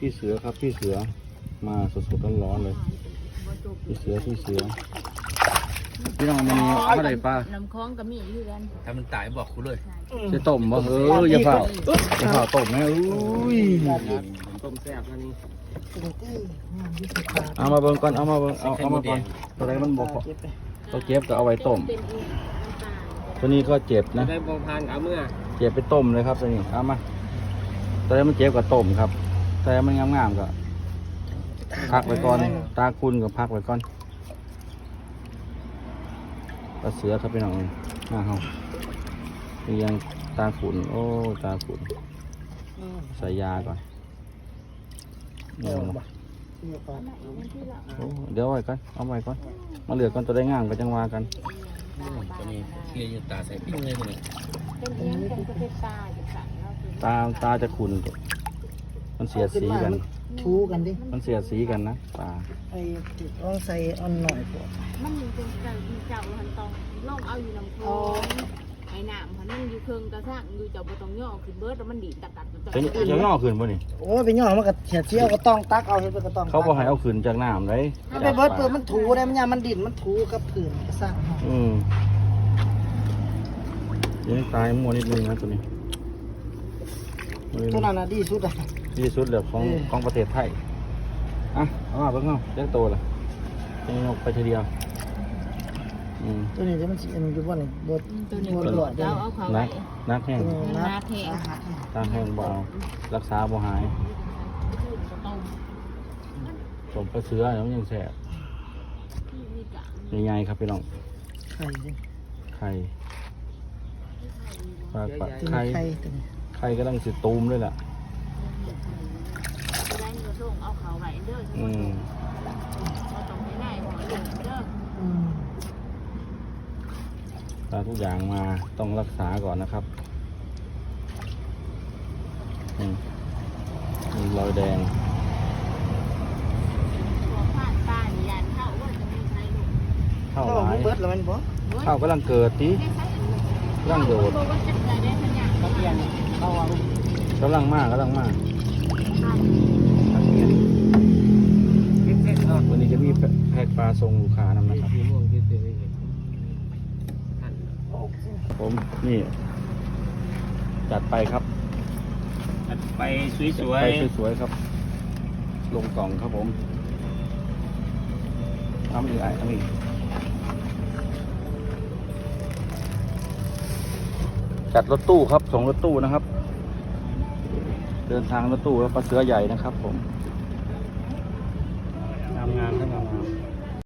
พี่เสือครับพี่เสือมาสดๆร้อนๆเลยพี่เสือพี่เสือพี่น้องมันมีอะไรปลาน้ำคล้องกับมีอยู่กันถ้ามันตายบอกกูเลยจะต้มบ่เอออย่าเผาอย่าเผาต้มนะอุ้ยต้มแซ่บนั่นนี่เอามาเบิ่งก่อนเอามาเบิ่งเอาเอามาก่อนตัวไหนมันบ่พอตัวเจ็บก็เอาไว้ต้มเป็นอีกน้ำตาลตัวนี้ก็เจ็บนะได้บองพานเอาเมื่อเจ็บไปต้มเลยครับตัวนี้เอามาตัวนี้มันเจ็บกับต้มครับ แต่มันงามๆก็พักไว้ก่อน ตาคุณก็พักไว้ก่อนปลาเสือครับพี่น้องหน้าเฮาเรียงตาขุนโอ้ตาขุนใส่ยาก่อนเนี่ยโอ้เดี๋ยวเอาไว้ก่อนเอาไว้ก่อนมาเหลือก่อนตัวได้งามก็จังว่ากันตัวนี้เลียอยู่ตาใส่ปิ้งเลยตัวนี้เป็นเอี้ยงเป็นกระเพาะตาอยู่สั่งเราคือตาตาจะขุน มันเสียดสีกัน ทูกันดิมันเสียดสีกันนะตาไอ้ติดลองใส่อ่อนหน่อยปวดมันเป็นเจ้าเจ้าหันตองล่องเอาอยู่น้ำคลองไอ้น้ำพันนั่งอยู่เครื่องกระซังอยู่เจ้าบ่ต้องย่อขึ้นเบิดแล้วมันดีดตัดตัดตัดจะจะย่อขึ้นบ่นี่โอ้ยไปย่อมันก็เฉียดเชี่ยวก็ต้องตักเอาเฮ็ดไปก็ต้องเขาบอกให้เอาขึ้นจากน้ำเลยถ้าไปเบิดเปิดมันถูได้มันยามมันดิ่นมันถูกับผื่นก็สร้างอืมยังตายมัวนิดนึงนะตัวนี้ ตัวนั้นน่ะดีสุดอะที่สุดเลยของเออของประเทศไทยอะเอามาเบิ่งเอาเลี้ยงโตละจะยกไปทีเดียวอืมตัวนี้เดี๋ยวมันสิอันอยู่บ่นี่บ่ตัวนี้บ่หลอดเด้เราอเอาเขานัไว้กนักแห้งนะนาเทงตามแห้งบ่เอารักษาบ่หายต้มสมปลาเสือเนี่ยมันยังแสบมีกะใหญ่ๆครับพี่น้องไข่ดิไข่ปลาปลาตัวไข่นี้ ไข่ตัวนี้ไข่กำลังสิตูมเลยล่ะจะได้เนื้อส่งเอาเขาไว้เด้ออืมเราต้องให้ได้หมอเหลืองเด้ออืมปลาทุกอย่างมาต้องรักษาก่อนนะครับอืมมีรอยแดง หัวผ่านตานี่ยานเข้าว่าจะไม่ใช่ลูกเข้าถ้าหเอาลายเบิดแล้วมันบ่เข้ากำลังเกิดทีไม่ใช่ลูกกำลังโดดบอกว่าจะได้ทันอย่า งเขาเปลี่ยนเขาเอากำลังมากกำลังมากเผ็ดๆเนาะวันนี้จะมีแพ็กปลาทรงลูกค้านำนะครับสีม่วงที่ซื้อให้เห็นหั่นผมนี่ จัดไปครับอัดไปสจัดวไปยสวยๆครับ ลงกล่องครับผมทำอีกไอ้ทำอีก จัดรถตู้ครับส่งรถตู้นะครับ เดินทางรถตู้แล้วปลาเสือใหญ่นะครับผม